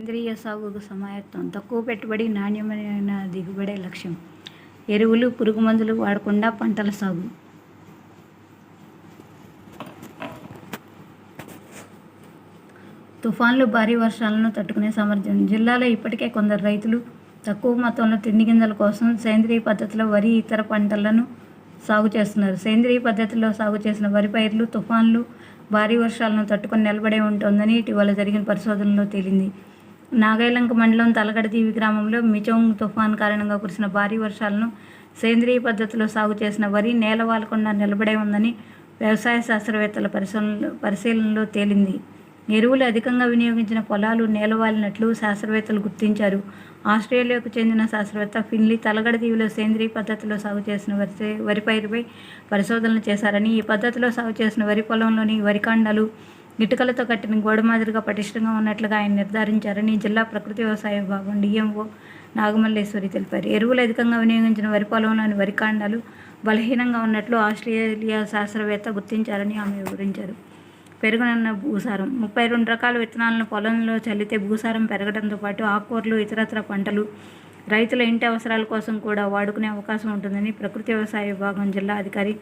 సేంద్రియ సాగుకు సమాయత్వం తక్కువ పెట్టుబడి నాణ్యమైన దిగుబడే లక్ష్యం. ఎరువులు పురుగు మందులు వాడకుండా పంటల సాగు. తుఫాన్లు భారీ వర్షాలను తట్టుకునే సామర్థ్యం. జిల్లాలో ఇప్పటికే కొందరు రైతులు తక్కువ మొత్తంలో తిండి గింజల కోసం సేంద్రియ పద్ధతిలో వరి ఇతర పంటలను సాగు చేస్తున్నారు. సేంద్రియ పద్ధతిలో సాగు చేసిన వరి పైర్లు తుఫాన్లు భారీ వర్షాలను తట్టుకొని నిలబడే ఉంటుందని ఇటీవల జరిగిన పరిశోధనలో తేలింది. నాగైలంక మండలం తలగడదీవి గ్రామంలో మిచోంగ్ తుఫాన్ కారణంగా కురిసిన భారీ వర్షాలను సేంద్రియ పద్ధతిలో సాగు చేసిన వరి నేలవాలకుండా నిలబడే ఉందని వ్యవసాయ శాస్త్రవేత్తల పరిశీలన పరిశీలనలో తేలింది. ఎరువులు అధికంగా వినియోగించిన పొలాలు నేలవాలినట్లు శాస్త్రవేత్తలు గుర్తించారు. ఆస్ట్రేలియాకు చెందిన శాస్త్రవేత్త ఫిన్లీ తలగడ దీవిలో సేంద్రియ పద్ధతిలో సాగు చేసిన వరి వరి పైరుపై పరిశోధనలు చేశారని ఈ పద్ధతిలో సాగు చేసిన వరి పొలంలోని వరికాండలు ఇటుకలతో కట్టిన గోడ మాదిరిగా పటిష్టంగా ఉన్నట్లుగా ఆయన నిర్ధారించారని జిల్లా ప్రకృతి వ్యవసాయ విభాగం డిఎంఓ నాగమల్లేశ్వరి తెలిపారు. ఎరువులు అధికంగా వినియోగించిన వరి పొలంలోని వరి కాండాలు బలహీనంగా ఉన్నట్లు ఆస్ట్రేలియా శాస్త్రవేత్త గుర్తించారని ఆమె వివరించారు. పెరుగునున్న భూసారం ముప్పై రెండు రకాల విత్తనాలను పొలంలో చల్లితే భూసారం పెరగడంతో పాటు ఆకుకూరలు ఇతరత్ర పంటలు రైతుల ఇంటి అవసరాల కోసం కూడా వాడుకునే అవకాశం ఉంటుందని ప్రకృతి వ్యవసాయ విభాగం జిల్లా అధికారి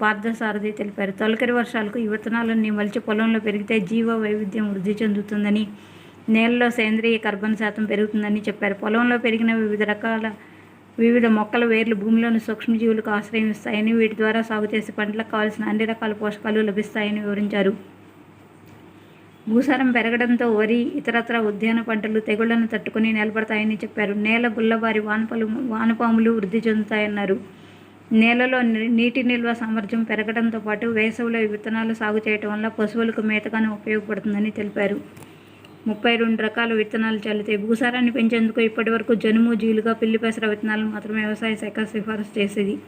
పార్థసారథి తెలిపారు. తొలకరి వర్షాలకు ఈ విత్తనాలన్నీ మలిచి పొలంలో పెరిగితే జీవ వైవిధ్యం వృద్ధి చెందుతుందని నేలలో సేంద్రియ కర్బన శాతం పెరుగుతుందని చెప్పారు. పొలంలో పెరిగిన వివిధ రకాల వివిధ మొక్కల వేర్లు భూమిలోని సూక్ష్మజీవులకు ఆశ్రయం ఇస్తాయని వీటి ద్వారా సాగు చేసే పంటలకు కావాల్సిన అన్ని రకాల పోషకాలు లభిస్తాయని వివరించారు. భూసారం పెరగడంతో వరి ఇతరత్ర ఉద్యాన పంటలు తెగుళ్ళను తట్టుకుని నిలబడతాయని చెప్పారు. నేల గుల్లబారి వానపలు వానపాములు వృద్ధి చెందుతాయన్నారు. నేలలో నీటి నిల్వ సామర్థ్యం పెరగడంతో పాటు వేసవిలో విత్తనాలు సాగు చేయటం వల్ల పశువులకు మేతగానే ఉపయోగపడుతుందని తెలిపారు. ముప్పై రెండు రకాల విత్తనాలు చల్లితే భూసారాన్ని పెంచేందుకు ఇప్పటివరకు జనుము జీలుగా పిల్లి పెసర మాత్రమే వ్యవసాయ శాఖ సిఫారసు చేసేది.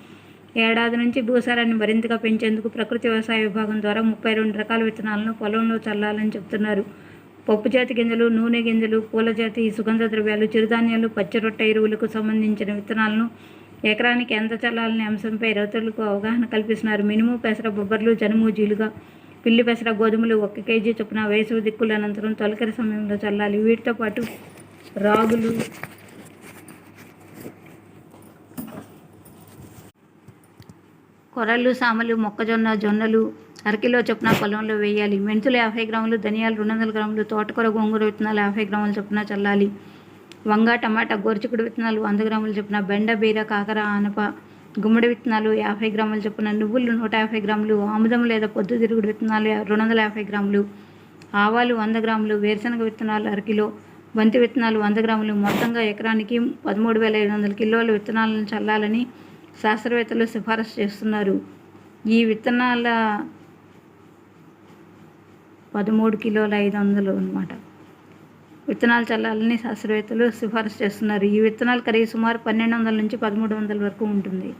ఏడాది నుంచి భూసారాన్ని మరింతగా పెంచేందుకు ప్రకృతి వ్యవసాయ విభాగం ద్వారా ముప్పై రెండు రకాల విత్తనాలను పొలంలో చల్లాలని చెబుతున్నారు పప్పు జాతి గింజలు నూనె గింజలు పూల జాతి సుగంధ ద్రవ్యాలు చిరుధాన్యాలు పచ్చిరొట్ట ఎరువులకు సంబంధించిన విత్తనాలను ఎకరానికి ఎంత చల్లాలనే అంశంపై రైతులకు అవగాహన కల్పిస్తున్నారు. మినుము పెసర బొబ్బర్లు జనుము జీలుగా పిల్లి పెసర గోధుమలు ఒక్క కేజీ చొప్పున వేసవి దిక్కుల అనంతరం తొలకరి సమయంలో చల్లాలి. వీటితో పాటు రాగులు కొరళ్ళు సామలు మొక్కజొన్న జొన్నలు అరకిలో చొప్పున పొలంలో వేయాలి. మెంతులు యాభై గ్రాములు ధనియాలు రెండు వందల గ్రాములు తోటకూర గోంగూర విత్తనాలు యాభై గ్రాముల చొప్పున చల్లాలి. వంగ టమాటా గోరుచిక్కుడు విత్తనాలు వంద గ్రాముల చొప్పున బెండ బీర కాకర ఆనప గుమ్మడి విత్తనాలు యాభై గ్రాముల చొప్పున నువ్వులు నూట యాభై గ్రాములు ఆముదం లేదా పొద్దుతిరుగుడు విత్తనాలు రెండు వందల యాభై గ్రాములు ఆవాలు వంద గ్రాములు వేరుశనగ విత్తనాలు అరకిలో బంతి విత్తనాలు వంద గ్రాములు మొత్తంగా ఎకరానికి పదమూడు వేల ఐదు వందల కిలోల విత్తనాలను చల్లాలని శాస్త్రవేత్తలు సిఫారసు చేస్తున్నారు. ఈ విత్తనాల పదమూడు కిలోల ఐదు వందలు అనమాట విత్తనాలు చల్లాలని శాస్త్రవేత్తలు సిఫారసు చేస్తున్నారు. ఈ విత్తనాల ఖరీదు సుమారు పన్నెండు వందల నుంచి పదమూడు వందల వరకు ఉంటుంది.